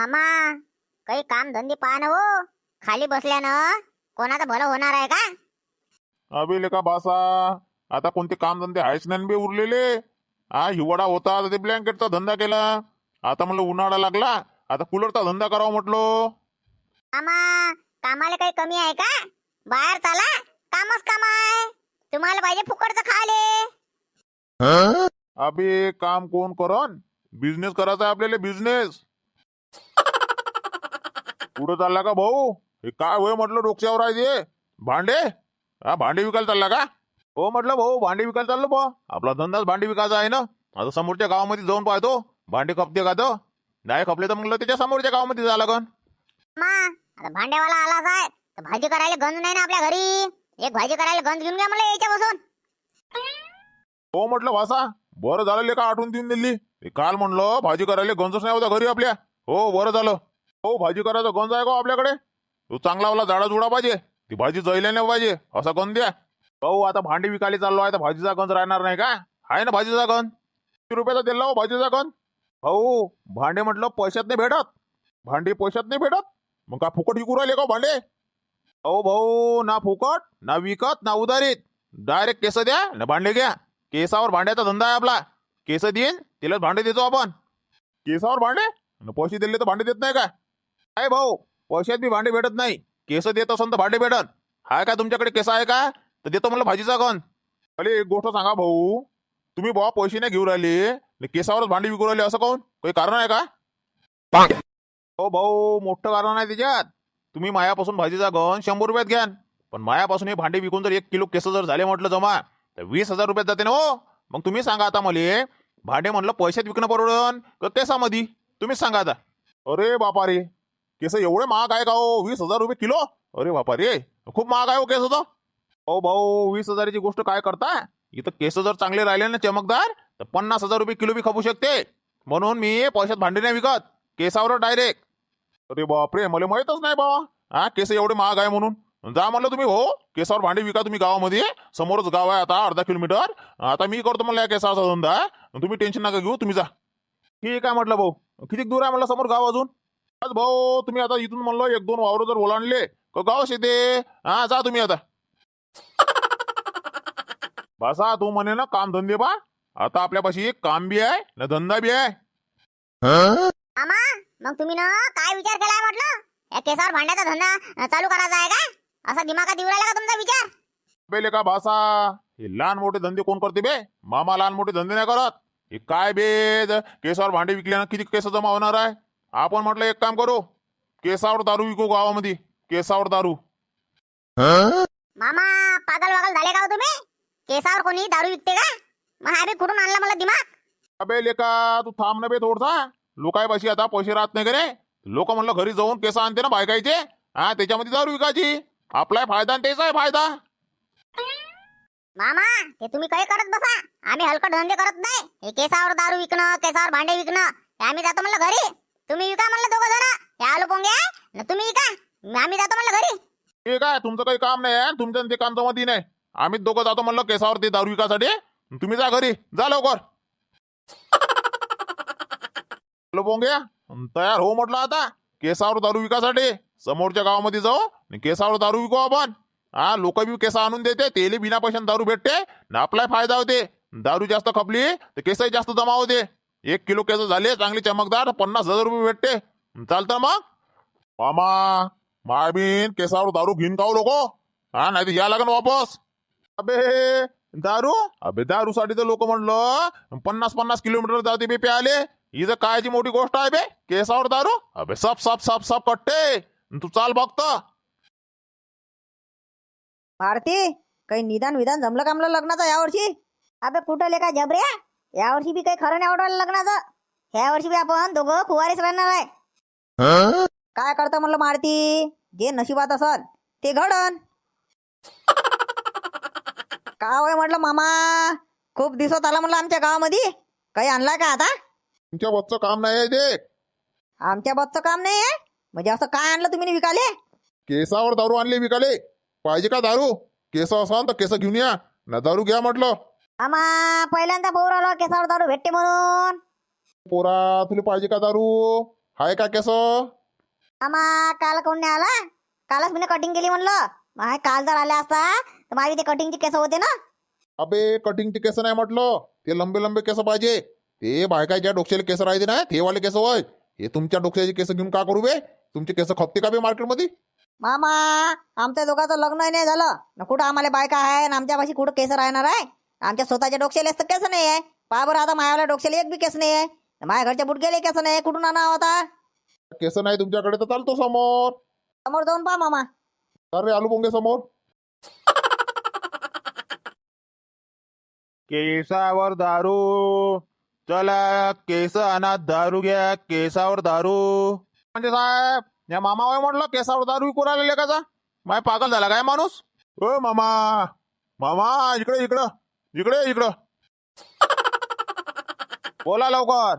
मामा काही काम धंदे पहा ना हो. खाली बसल्यानं कोणाचं भलं होणार आहे का? अबे लेका बासा आता कोणते कामधंदे आहेच नाही बे उरलेले. हा हिवाळा होता तर ते ब्लँकेटचा धंदा केला. आता म्हणलं उन्हाळा लागला आता कूलरचा धंदा करावा म्हटलं. मामा कामाला काही कमी आहे का? बाहेर चला कामच काम आहे. तुम्हाला पाहिजे फुकटचं खाले. अबे काम कोण करन बिझनेस करायचा आहे आपल्याला बिझनेस पुढे चालला का भाऊ? हे काय होय म्हटलं डोक्यावर आहे ते? भांडे? हा भांडे विकायला चालला का? हो म्हटलं भाऊ भांडे विकायला चाललो बा. आपला धंदाच भांडे विकायचा आहे ना. आता समोरच्या गावामध्ये जाऊन पाहतो. भांडे खपते का तो नाही खपले तर म्हणलं त्याच्या समोरच्या गावामध्ये जा लागन. मा आता भांडेवाला आलाच आहे. तर भाजी करायला गंज नाही ना आपल्या घरी? एक भाजी करायला गंज घेऊन घ्या मला यायच्या बसून हो म्हटलं वासा. बरं झालं लेका आठवून देऊन दिली. काल म्हणलं भाजी करायला गंजच नाही होता घरी आपल्या. हो बरं झालं. हो भाजी करायचा गंज आहे का आपल्याकडे? तो चांगला वाला झाडा जुडा पाहिजे. ती भाजी जळल्या नाही पाहिजे. असा गंज द्या. भाऊ आता भांडी विकायला चाललो आहे तर भाजीचा गंज राहणार नाही का? आहे ना भाजीचा गंज? किती रुपयाचा दिला हो भाजीचा गंज? भाऊ भांडे म्हटलं पैशात नाही भेटत. भांडी पैशात नाही भेटत. मग का फुकट विकू राहिले का हो भांडे? अहो भाऊ ना फुकट ना विकत ना उधारीत. डायरेक्ट केस द्या ना भांडे घ्या. केसावर भांड्याचा धंदा आहे आपला. केस देईन तिलाच भांडे देतो आपण. केसावर भांडे? पैसे दिले तर भांडे देत नाही का काय भाऊ पैशात बी भांडे भेटत नाही. केस देत असन तर भांडे भेटत हाय का तुमच्याकडे केस आहे का? तर देतो मला भाजीचा गण. अरे एक गोष्ट सांगा भाऊ. तुम्ही भाऊ पैसे नाही घेऊन राहिले. केसावरच भांडे विकू राहिले असं काऊन काही कारण आहे का? हो भाऊ मोठं कारण आहे त्याच्यात. तुम्ही मायापासून भाजीचा गण शंभर रुपयात घ्यान पण मायापासून हे भांडे विकून जर एक किलो केस जर झाले म्हटलं जमा तर वीस हजार रुपयात जाते ना हो. मग तुम्ही सांगा आता मला भांडे म्हणलं पैशात विकणं परवडन का केसामध्ये तुम्हीच सांगा आता. अरे बापा रे. केस एवढे महाग आहे का हो वीस हजार रुपये किलो? अरे बापा रे खूप महाग आहे हो केस तर अहो भाऊ वीस हजाराची गोष्ट काय करता इथं केस जर चांगले राहिले ना चमकदार तर पन्नास हजार रुपये किलो बी खपू शकते. म्हणून मी पैशात भांडे नाही विकत केसावर डायरेक्ट अरे बापरे मला माहीतच नाही बाबा हा केस एवढे महाग आहे म्हणून. जा म्हणलं तुम्ही हो केसावर भांडे विका तुम्ही गावामध्ये. समोरच गाव आहे आता अर्धा किलोमीटर. आता मी करतो म्हणलं या केसाचा धंदा. तुम्ही टेन्शन नका घेऊ तुम्ही जा. ठीक आहे म्हटलं भाऊ. किती दूर आहे म्हटलं समोर गाव अजून? आज भाऊ तुम्ही आता इथून म्हणलं एक दोन वावर जर ओलांडले का गाव शेते हा जा तुम्ही आता. बसा तू म्हणे ना काम धंदे बा आता आपल्यापाशी एक काम बी आहे ना धंदा बी आहे. मामा मग तुम्ही ना काय विचार केलाय म्हटलं? या केसावर भांड्याचा धंदा चालू करायचा आहे का असा दिमागात येऊ राहिला का तुमचा विचार? बेले का भासा? हे लहान मोठे धंदे कोण करते बे? मामा लहान मोठे धंदे नाही करत. हे काय बे केसावर भांडे विकल्यानं किती केस जमा होणार आहे? आपण म्हटलं एक काम करू. केसावर दारू विकू गावामध्ये. केसावर दारू. मामा पागल वागल झाले का हो तुम्ही? केसावर कोणी दारू विकते का? मग हा बी कुठून आणला मला दिमाग? अबे लेका तू थांब ना बे थोडसा. लोकायपाशी आता पैसे राहत नाही का रे? लोक म्हणलं घरी जाऊन केस आणते ना बायकायचे. हा त्याच्यामध्ये दारू विकायची. आपलाय फायदा आणि त्याचा आहे फायदा. मामा ते तुम्ही काही करत बसा? आम्ही हलकट धंदे करत नाही. हे केसावर दारू विकणं केसावर भांडे विकणं हे आम्ही जातो म्हणलं घरी. तुम्ही विका म्हणलं दोघं जण. हे आलो पोंगे. ना तुम्ही विका. आम्ही जातो म्हणलं घरी. ठीक आहे तुमचं काही काम नाही आहे तुमच्या ते काम जमती नाही. आम्ही दोघं जातो म्हणलं केसावर ते दारू विकासाठी. तुम्ही जा घरी. जा लवकर. हॅलो पोंग्या तयार हो म्हटलं आता. केसावर दारू विकासाठी. समोरच्या गावामध्ये जाऊ आणि केसावर दारू विकू आपण. हा लोक बी केस आणून देते तेले बिना पैशाने दारू भेटते. ना आपलाही फायदा होते. दारू जास्त खपली तर केसही जास्त जमा होते. एक किलो केस झाले चांगली चमकदार पन्नास हजार रुपये भेटते. चालतं मग? मामा मायबीन केसावर दारू घेऊन खाऊ लोक हा नाही तर या लागन वापस. अबे दारू? अबे दारू साठी तर लोक म्हणलं पन्नास पन्नास किलोमीटर जाते बे प्याले. ही जर कायची मोठी गोष्ट आहे बे केसावर दारू? अबे सब सब सप सप कट्टे. तू चाल बघत भारती काही निदान विधान जमलं का लग्नाचं यावर्षी? अबे कुठं लेका जबऱ्या? यावर्षी बी काही खरं नाही आवडलं लग्नाचं. ह्या वर्षी बी आपण दोघं फुवारीच राहणार आहे काय करतं म्हणलं मारती? जे नशिबात असल ते घडन. का होय म्हटलं मामा? खूप दिवसात आला म्हणलं आमच्या गावामध्ये. काही आणलाय का आता? तुमच्या बसचं काम नाही आहे ते. आमच्या बसचं काम नाही आहे? म्हणजे असं काय आणलं तुम्ही विकाले? केसावर दारू आणली विकाले. पाहिजे का दारू? केस असाल तर केस घेऊन या. ना दारू घ्या म्हटलं. मामा पहिल्यांदा पोर आलो केसावर दारू भेटते म्हणून. पोरा तुला पाहिजे का दारू? हाय का केस? मामा काल कोण नाही आला? कालच मी कटिंग केली म्हणलं. माय काल जर आल्या असता तर माझी ते कटिंगचे केस होते ना. अबे कटिंगचे केस नाही म्हटलं. ते लंबे लंबे केस पाहिजे. ते बायकाच्या डोक्याला केस राहते ना ते वाले केस होय. हे तुमच्या डोक्याचे केस घेऊन का करू बे? तुमचे केस खपते का बे मार्केटमध्ये? मामा आमच्या दोघांचं लग्नही नाही झालं. न कुठं आम्हाला बायका आहे आणि आमच्यापाशी कुठं केस राहणार आहे? आमच्या स्वतःच्या डोक्याला तर केस नाही आहे? पहा बरं आता मायावाल्या डोक्याला एक बी केस नाही आहे? माझ्या घरच्या बुटकेले केस नाही आहे. कुठून आणा होता केस नाही तुमच्याकडे तर चालतो समोर. समोर जाऊन पहा मामा. अरे आलू पोंगे समोर. केसावर दारू. चला केस आणा दारू घ्या केसावर दारू. म्हणजे साहेब या मामा वय म्हटलं केसावर दारू विकून आलेले का माय पागल झाला काय माणूस? ओ मामा मामा इकडे इकडं. इकडे इकडं. बोला लवकर.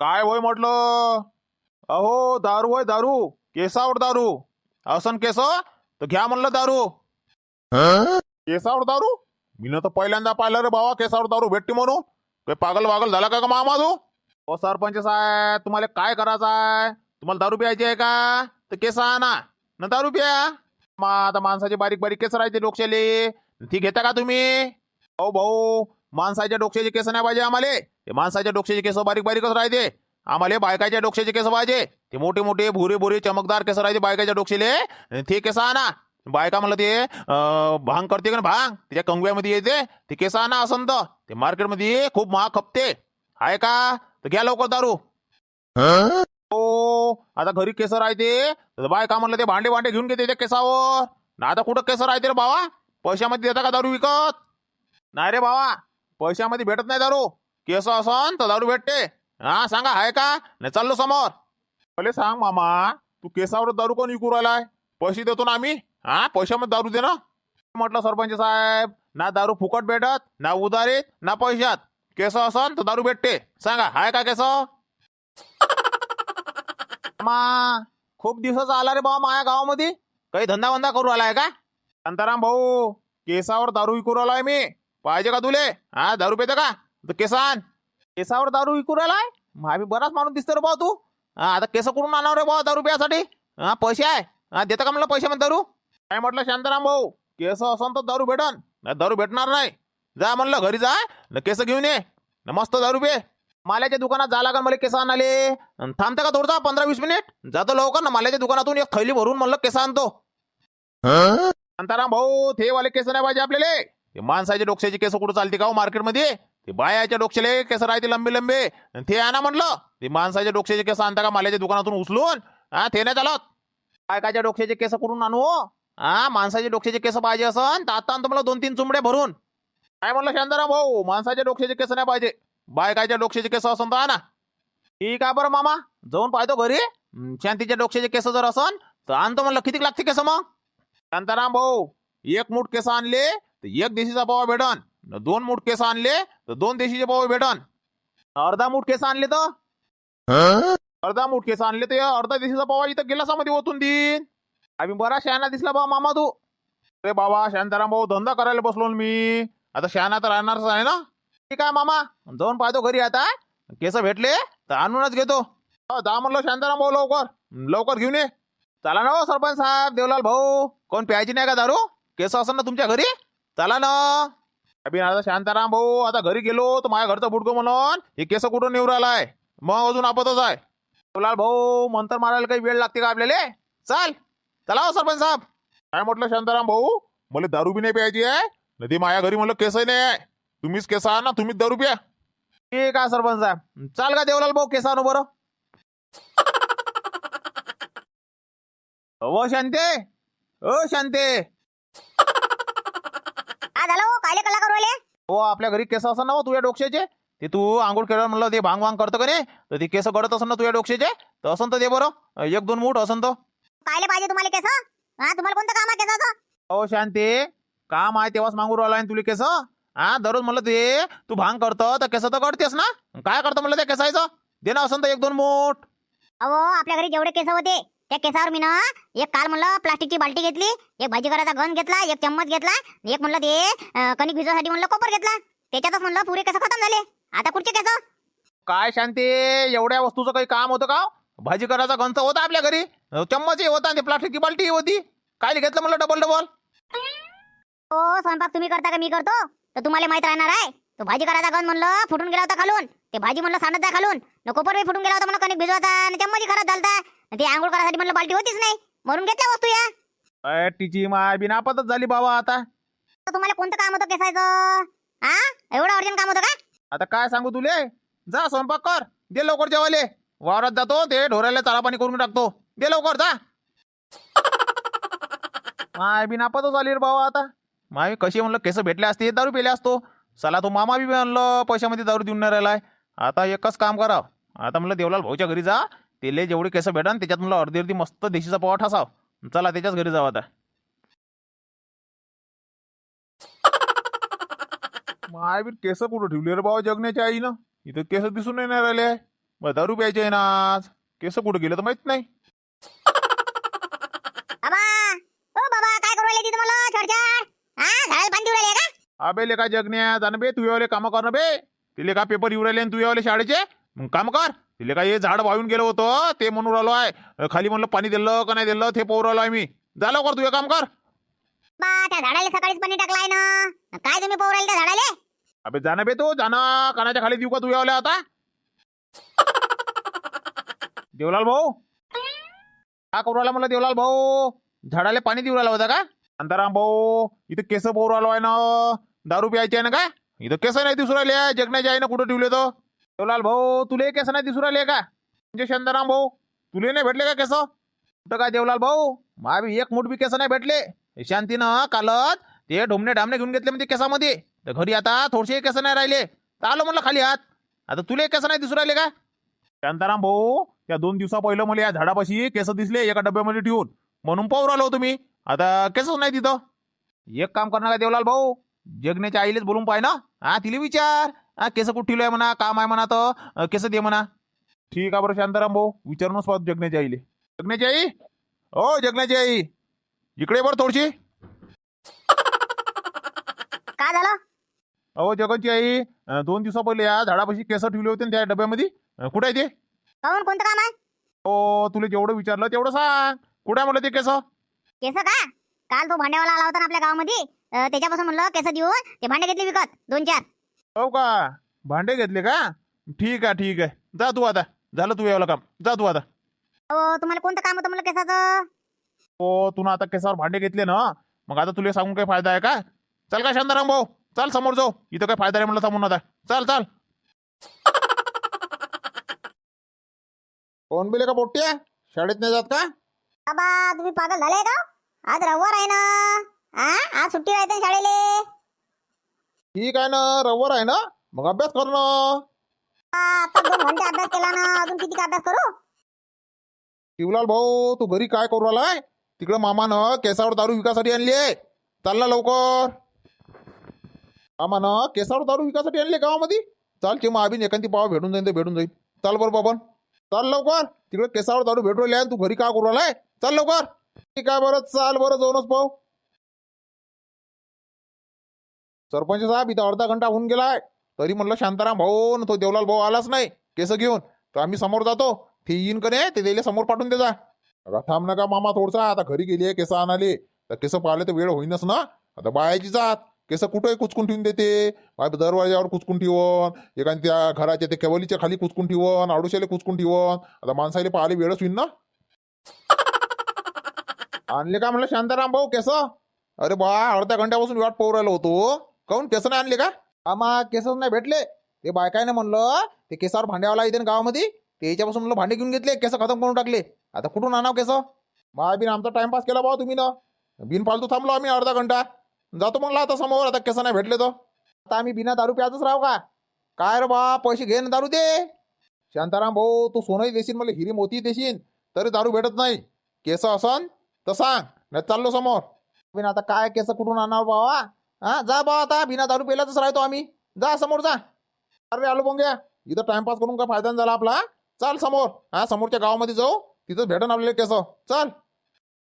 काय होय म्हटलं? अहो दारू होय दारू. केसावर दारू. असन केस तर घ्या म्हणलं दारू. केसावर दारू? मी तर पहिल्यांदा पाहिलं रे बाबा केसावर दारू. भेटते म्हणून. काय पागल वागल झाला का मा मामा तू? ओ सरपंच साहेब तुम्हाला काय करायचं आहे? तुम्हाला दारू प्यायची आहे का? तर केस आणा. न दारू प्या. मा आता माणसाचे बारीक बारीक केस राहते डोक्याले ती घेता का तुम्ही? अहो भाऊ माणसाच्या डोक्याचे केस नाही पाहिजे आम्हाला. ते माणसाच्या डोक्याचे केस बारीक बारीकच राहते? आम्हाला बायकाच्या डोक्याचे केस पाहिजे. ते मोठे मोठे भुरे भुरे चमकदार केस राहते बायकाच्या डोक्याले. ते केस आणा. बायका म्हणलं ते अं, भांग करते का भांग? तिच्या कंगव्यामध्ये येते. ते केस आणा असं तर ते मार्केटमध्ये खूप महाग खपते. आहे का? तर घ्या लवकर दारू. हो आता घरी केस राहते. बायका म्हणलं ते भांडे भांडे घेऊन घेते त्या केसावर. ना आता कुठं केस राहते रे बाबा पैशामध्ये देता का दारू विकत? नाही रे बाबा पैशामध्ये भेटत नाही दारू. केस असन तर दारू भेटते. हा सांगा आहे का? नाही चाललो समोर. भले सांग मामा तू केसावर दारू कोण विकू राहिलाय? पैसे देतो ना आम्ही. हा पैशामध्ये दारू दे ना. म्हटलं सरपंच साहेब ना दारू फुकट भेटत ना उधारीत ना पैशात. केस असन तर दारू भेटते. सांगा आहे का केस? मा खूप दिवसाचा आला रे बाबा माया गावामध्ये. काही धंदा वंदा करू आलाय का? शांताराम भाऊ केसावर दारू विकू राहिलाय मी. पाहिजे का तुले? हा दारू पेते का? तर केसान. केसावर दारू विकू राहिलाय? मग आम्ही बराच माणूस दिसतो रे भाऊ तू. हा आता केस कुठून आणणार रे भाऊ दारू प्यासाठी हा पैसे आहे. हा देता का म्हणलं पैसे मध्ये दारू? काय म्हटलं शांताराम भाऊ? केस असन तर दारू भेटन. नाही दारू भेटणार नाही. जा म्हणलं घरी जा. न केस घेऊन ये. न मस्त दारू पे माल्याच्या दुकानात जा लागन मला केस आणाले थांबता का थोडसा? पंधरा वीस मिनिट? जातो लवकर. ना माल्याच्या दुकानातून एक थैली भरून म्हणलं केस आणतो. शांताराम भाऊ ते वाले केस नाही पाहिजे आपल्याला. ते माणसाच्या डोक्याचे केस कुठं चालते का हो मार्केटमध्ये? ते बायाच्या डोक्याले केस राहते लंबे लंबे. आणि ते आणा म्हणलं. ते माणसाच्या डोक्याचे केस आणता का माल्याच्या दुकानातून उचलून? हा ते नाही चालत. बायकाच्या डोक्याचे केस कुठून आणू हो. हा. माणसाचे डोक्याचे केस पाहिजे असन तर आता तुम्हाला दोन तीन चुमडे भरून. काय म्हणलं शांताराम भाऊ? माणसाच्या डोक्याचे केस नाही पाहिजे. बायकाच्या डोक्याचे केस असन तर आणा. ठीक आहे बरं मामा. जाऊन पाहतो घरी. शांतीच्या डोक्याचे केस जर असन तर आणतो म्हणलं. किती लागते केस मग? शांताराम भाऊ एक मूठ केस आणले. तर एक देशीचा पावा भेटन. न दोन मूठ केस आणले तर दोन देशीचे पावा भेटन. अर्धा मूठ केस आणले तर? अर्धा मूठ केस आणले तर अर्धा देशीचा पावा इथं गिलासामध्ये ओतून देईन. आम्ही बरा शहाणा दिसला बा मामा तू अरे बाबा शांताराम भाऊ धंदा करायला बसलो मी. आता शहाणा तर राहणारच आहे ना? ठीक आहे मामा जाऊन पाहतो घरी आता. केस भेटले तर आणूनच घेतो. जा म्हणलं शांताराम भाऊ लवकर. लवकर घेऊन ये. चला ना हो सरपंच साहेब देवलाल भाऊ. कोण प्यायची नाही का दारू? केस असेल ना तुमच्या घरी? चला ना. अभि आता शांताराम भाऊ आता घरी गेलो तर माझ्या घरचं बुडगो म्हणून हे केस कुठून निवड आलाय मग अजून आपतच आहे. देवलाल भाऊ मंतर मारायला काही वेळ लागते का आपल्याला? चाल. चला हो सरपंच साहेब. काय म्हटलं शांताराम भाऊ? मला दारू बी नाही प्यायची आहे. न ती माझ्या घरी म्हणलं केसही नाही आहे. तुम्हीच केस आणा तुम्हीच दारू प्या. ठीक आहे सरपंच साहेब. चाल का देवलाल भाऊ केस आणू बरं? ओ शांते. ओ शांते. हो आपल्या घरी केस असं ना हो तुझ्या डोक्याचे? ते तू आंघोळ केल्यावर म्हणलं ते भांग वांग करतं का नाही? तर ते केस गडत असन ना तुझ्या डोक्याचे? तर असं तर दे बरं. एक दोन मूठ असं तर. कायले पाहिजे तुम्हाला केस हा? तुम्हाला कोणतं काम आहे केसाचं हो शांते काम आहे तेव्हाच मागू राहिला तुला केस हा? दररोज म्हणलं ते तू भांग करतं तर केस तर करतेस ना? काय करतं म्हणलं त्या केसायचं दे ना असं तर एक दोन मूठ. अहो आपल्या घरी जेवढे केस होते त्या केसावर मी ना एक काल म्हणलं प्लास्टिकची बाल्टी घेतली एक भाजी करायचा गन घेतला एक चम्मच घेतला एक म्हणलं ते कणिक भिजवासाठी म्हणलं कोपर घेतला. त्याच्यातच म्हणलं पुरे केस खतम झाले. आता कुठचे केस? काय शांती एवढ्या वस्तूचं काही काम होतं का भाजी करायचा गंज होता आपल्या घरी? चम्मचही होता आणि प्लास्टिकची बाल्टी होती. काय घेतलं म्हणलं डबल डबल हो स्वयंपाक तुम्ही करता का मी करतो? तर तुम्हाला माहीत राहणार आहे. तो भाजी करायचा गण म्हणलं फुटून गेला होता खालून. ते भाजी म्हणलं सांडत जा खालून. न कोपर बी फुटून गेला होता म्हणलं कणिक भिजवायचा आणि चम्मच खराब झालता. ती आंघोळ करायसाठी म्हणलं बाल्टी होतीच नाही. म्हणून घेतल्या वस्तू या. अय, तिची माय बिनापतच झाली बाबा आता. तर तुम्हाला कोणतं काम होतं केसायचं? हा एवढं अर्जंट काम होतं का? आता काय सांगू तुले? जा स्वयंपाक कर. दे लवकर जेवाले वावरात जातो ते ढोऱ्याला चारा पाणी करून टाकतो. दे लवकर जा. माय बिनापतच आली रे बाबा आता. माय कशी म्हणलं केस भेटले असते दारू पेले असतो. चला तो मामा बी म्हणलं पैशामध्ये दारू देऊन नाही राहिलाय. आता एकच काम कराव. आता म्हणलं देवलाल भाऊच्या घरी जा. तेले जेवढे केस भेटन त्याच्यात म्हणलं अर्धी अर्धी मस्त देशीचा पवा ठसाव. चला त्याच्याच घरी जाऊ आता. माय बी केस कुठं ठेवले रे बाबा जगण्याच्या आईनं? इथं केस दिसून नाही राहिले. मग दारू प्यायचे आहे ना आज? केस कुठं गेलं तर माहीत नाही. बाबा ओ बाबा काय करू राहिले तिथं मला छडछड. हा झाडाला पाणी देऊ राहिले का? अबे लेका जगण्या जाणं बे तू यावले कामं कर ना बे. तिले का पेपर येऊ राहिले आणि तू यावले शाळेचे. मग काम कर. तिले का हे झाड वाहून गेलं होतं? ते म्हणून राहिलो आहे. खाली म्हणलं पाणी दिलं का नाही दिलं? ते पोहू राहिलो आहे मी. जा लवकर तू हे काम कर. बा त्या झाडाला सकाळीच पाणी टाकलाय ना. काय तुम्ही पोहू राहिले त्या झाडाले? अबे जाणं बे तू जाणं कानाच्या खाली देऊ का तू यावले आता? देवलाल भाऊ? का करू राहिला म्हणलं देवलाल भाऊ? झाडाला पाणी देऊ राहिला होता का? अंताराम भाऊ इथं केस पोहू राहिलो आहे ना. दारू प्यायची आहे ना काय? इथं केस नाही दिसू राहिले. जगण्याच्या आहे ना कुठं ठेवले तो? देवलाल भाऊ तुले केस नाही दिसू राहिले का? म्हणजे शांताराम भाऊ तुले नाही भेटले का केस? कुठं काय देवलाल भाऊ? महाबी एक मुठ बी केस नाही भेटले. शांतीनं कालच ते ढोमणे डामणे घेऊन घेतले म्हणजे केसामध्ये. तर घरी आता थोडसे केस नाही राहिले. तर आलो म्हणलं खाली हात. आता तुले केस नाही दिसू राहिले का? शांताराम भाऊ त्या दोन दिवसा पहिलं मला या झाडापाशी केस दिसले एका डब्यामध्ये ठेवून. म्हणून पाहू राहिलो तुम्ही आता केसच नाही तिथं. एक काम करणार का देवलाल भाऊ? जगण्याच्या आईलेच बोलून पाय ना. हा तिला विचार. हा केस कुठं ठेवलंय म्हणा काम आहे म्हणा तर केस दे म्हणा. ठीक आहे बरं शांताराम भाऊ विचारूनच पाहतो जगण्याच्या आईले जगण्याची आई? हो जगण्याची आई. इकडे बरं थोडशी. काय झालं? अहो जगनची आई अं, दोन दिवसा पहिले या झाडापाशी केस ठेवले होते ना त्या डब्यामध्ये. अं, कुठं आहे ते? कोणतं काम आहे? हो तुला जेवढं विचारलं तेवढं सांग. कुठं आहे म्हणलं ते केस? केस का? काल तो भांडेवाला आला होता ना आपल्या गावामध्ये. अं, त्याच्यापासून म्हणलं केस देऊन ते भांडे घेतले विकत दोन चार. हो का? भांडे घेतले का? ठीक आहे ठीक आहे. जा तू आता. झालं तू यावलं काम. जा तू आता. हो तुम्हाला कोणतं काम होतं म्हणलं केसाचं? हो तू ना आता केसावर भांडे घेतले ना मग आता तुला सांगून काही फायदा आहे का? चल का शांताराम भाऊ? चल समोर जाऊ. इथं काय फायदा नाही म्हणलं थांबून आता. चल चल. कोण बिले का पोट्या शाळेत नाही जात का? बाबा तुम्ही पागल झाले का? आज रविवार आहे ना. हा आज सुट्टी राहते ना शाळेले. ठीक आहे ना रविवार आहे ना? मग अभ्यास कर ना. आ, आता दोन घंटे अभ्यास केला ना अजून किती अभ्यास करू? शिवलाल भाऊ तू घरी काय करू राहिलाय तिकडं मामानं केसावर दारू विकासाठी आणली आहे. चाल ना लवकर. मामानं केसावर दारू विकासाठी आणली गावामध्ये. चाल चिमा आबीन एखादी पाव भेटून जाईन ते भेटून जाईल चाल बरं बाबन चाल लवकर. तिकडे केसावर दारू भेटू राहिली आहे तू घरी काय करू राहिलाय चाल लवकर. ठीक आहे बरं चाल बरं जाऊनच पाहू सरपंच साहेब इथं अर्धा घंटा होऊन गेलाय. तरी म्हणलं शांताराम भाऊ न तो देवलाल भाऊ आलाच नाही. केस घेऊन. तर आम्ही समोर जातो. ते येईन का नाही ते त्याला समोर पाठवून दे जा अगं थांब नका मामा थोडसा. आता घरी गेली आहे केस आणाले तर केस पाहिले तर वेळ होईनच ना. आता बायाची जात. केस कुठंही कुचकून ठेवून देते. बाय दरवाजावर कुचकून ठेवून. एखाद्या त्या घराच्या ते केवलीच्या खाली कुचकून ठेवून. आडुशाले कुचकून ठेवून. आता माणसाले पाहिले वेळच होईन ना. आणले का म्हणलं शांताराम भाऊ केस? अरे बा अर्ध्या घंट्यापासून वाट पोरायला होतो. काऊन? केस नाही आणले का? आम्हा केसच नाही भेटले. ते बायकायनं म्हणलं ते केसावर भांड्यावाला येते ना गावामध्ये. ते याच्यापासून म्हणलं भांडे घेऊन घेतले केस खतम करून टाकले. आता कुठून आणाव केस? माय बिन आमचा टाइमपास केला भाऊ तुम्ही ना. बिन फालतू थांबलो आम्ही अर्धा घंटा. जातो म्हणला आता समोर आता केस नाही भेटले तर. आता आम्ही बिना दारू प्याजच राहू का? काय रे बा पैसे घे ना दारू दे. शांताराम भाऊ तू सोनही देशील मला हिरी मोती देशील. तरी दारू भेटत नाही. केस असन तर सांग. नाही चाललो समोर. बिन आता काय केस कुठून आणावं बाबा हा जा बा आता बिना दारू पेलाच राहतो आम्ही. जा समोर जा. अरे आलो बोंग्या. इथं टाइमपास करून काय फायदा झाला आपला? चाल समोर. हा समोरच्या गावामध्ये जाऊ. तिथं भेटन आपल्याला केस. चल.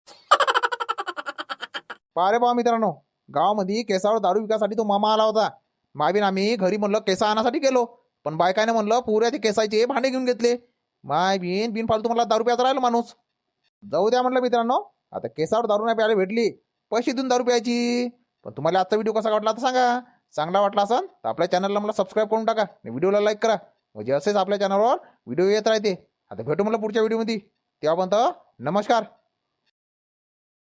पारे बा मित्रांनो गावामध्ये केसावर दारू विकासाठी तो मामा आला होता. मावीन आम्ही घरी म्हणलं केसा आणण्यासाठी गेलो. पण बायकाने म्हणलं पुऱ्या ते केसाचे भांडे घेऊन घेतले. माय बिन बिन फालतू मला दारू प्यायचा राहिलो माणूस. जाऊ द्या म्हटलं मित्रांनो आता केसावर दारू नाही प्यायला भेटली. पैसे देऊन दारू प्यायची. पण तुम्हाला आजचा व्हिडिओ कसा वाटला तर सांगा. चांगला वाटला असेल तर आपल्या चॅनलला मला सबस्क्राईब करून टाका आणि व्हिडिओला लाईक करा. म्हणजे असेच आपल्या चॅनलवर व्हिडिओ येत राहते. आता भेटू मला पुढच्या व्हिडिओमध्ये. तेव्हापर्यंत नमस्कार.